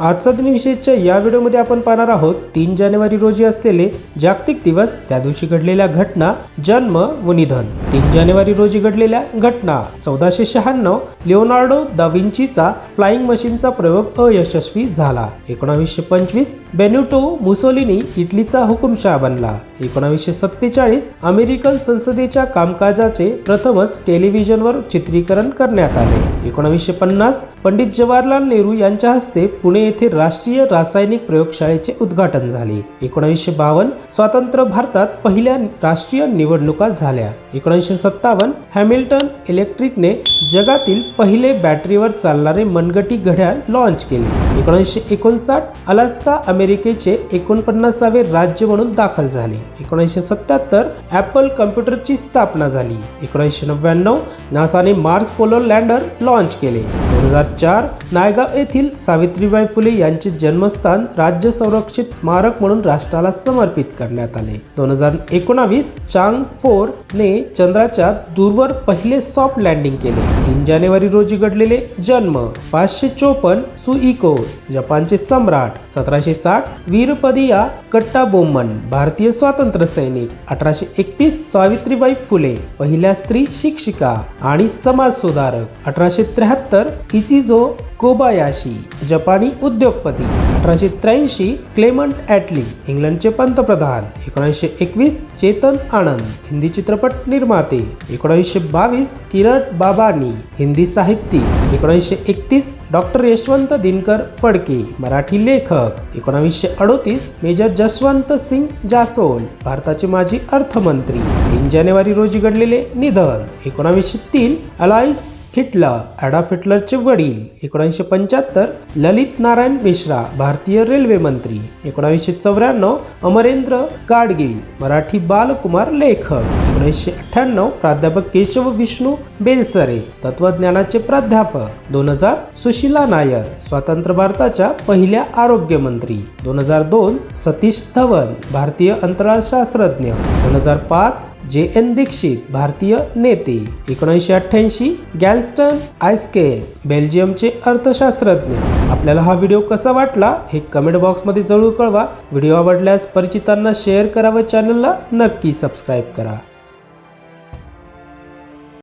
आजचा दिनविशेषच्या या व्हिडिओमध्ये आपण पाहणार आहोत तीन जानेवारी रोजी असलेले जागतिक दिवस त्या दिवशी घडलेल्या घटना जन्म व निधन. तीन जानेवारी रोजी घडलेल्या घटना चौदाशे शहाण्णव लिओनार्डो दा विंचीचा फ्लाइंग मशीनचा प्रयोग अयशस्वी झाला. एकोणावीसशे पंचवीस बेन्युटो मुसोलिनी इटलीचा हुकुमशाह बनला. एकोणावीसशे सत्तेचाळीस अमेरिकन संसदेच्या कामकाजाचे प्रथमच टेलिव्हिजनवर चित्रीकरण करण्यात आले. एकोणावीसशे पन्नास पंडित जवाहरलाल नेहरू यांच्या हस्ते पुणे येथील राष्ट्रीय रासायनिक प्रयोगशाळेचे उद्घाटन झाले. एकोणीसशे बावन्न स्वतंत्र भारतात पहिल्या राष्ट्रीय निवडणुका झाल्या. एकोणीसशे सत्तावन्न हॅमिल्टन इलेक्ट्रिकने जगातील पहिले बॅटरीवर चालणारे मनगटी घड्याळ लॉन्च केले. एकोणीसशे एकोणसाठ अलास्का अमेरिकेचे एकोणपन्नासावे राज्य म्हणून दाखल झाले. एकोणीसशे सत्याहत्तर ॲपल कम्प्युटरची स्थापना झाली. एकोणीसशे नव्याण्णव नासाने मार्स पोलो लँडर लॉन्च केले. दोन हजार चार नायगाव येथील सावित्रीबाई फुले फुले यांचे जन्मस्थान राज्य संरक्षित स्मारक म्हणून राष्ट्राला समर्पित करण्यात आले. दोन हजार एकोणावीस चांग फोर ने चंद्राच्या दूरवर पहिले सॉफ्ट लँडिंग केले. तीन जानेवारी रोजी घडलेले जन्म पाचशे चोपन्न सुइको जपानचे सम्राट सतराशे साठ वीरपदिया कट्टा बोमन भारतीय स्वातंत्र्य सैनिक अठराशे एकतीस सावित्रीबाई फुले पहिल्या स्त्री शिक्षिका आणि समाज सुधारक अठराशे त्र्याहत्तर इचिझो कोबायाशी जपानी उद्योगपती. अठराशे त्र्याऐंशी क्लेमंट ॲटली इंग्लंडचे पंतप्रधान. एकोणीसशे एकवीस चेतन आनंद हिंदी चित्रपट निर्माते. एकोणीसशे बावीस किरट बाबानी हिंदी साहित्यिक. एकोणीसशे एकतीस डॉक्टर यशवंत दिनकर फडके मराठी लेखक. एकोणावीसशे अडोतीस मेजर जसवंत सिंग जासोल भारताचे माजी अर्थमंत्री. तीन जानेवारी रोजी घडलेले निधन. एकोणावीसशे तीन अलायन्स हिटलर ॲडॉल्फ हिटलरचे वडील एकोणीसशे पंच्याहत्तर ललित नारायण मिश्रा भारतीय रेल्वे मंत्री एकोणावीसशे चौऱ्याण्णव अमरेंद्र गाडगिळी मराठी बालकुमार लेखक. एकोणीसशे अठ्ठ्याण्णव प्राध्यापक केशव विष्णू बेलसरे तत्वज्ञानाचे प्राध्यापक. दोन हजार सुशीला नायर स्वतंत्र भारताच्या पहिल्या आरोग्यमंत्री. दोन हजार दोन सतीश धवन भारतीय अंतराळ शास्त्रज्ञ दोन हजार पाच जे एन दीक्षित भारतीय नेते. एकोणीसशे अठ्ठ्याऐंशी गॅन्स्टन आयस्केल बेल्जियमचे अर्थशास्त्रज्ञ. आपल्याला हा व्हिडिओ कसा वाटला हे कमेंट बॉक्समध्ये जरूर कळवा. व्हिडिओ आवडल्यास परिचितांना शेअर करा व चॅनलला नक्की सबस्क्राईब करा.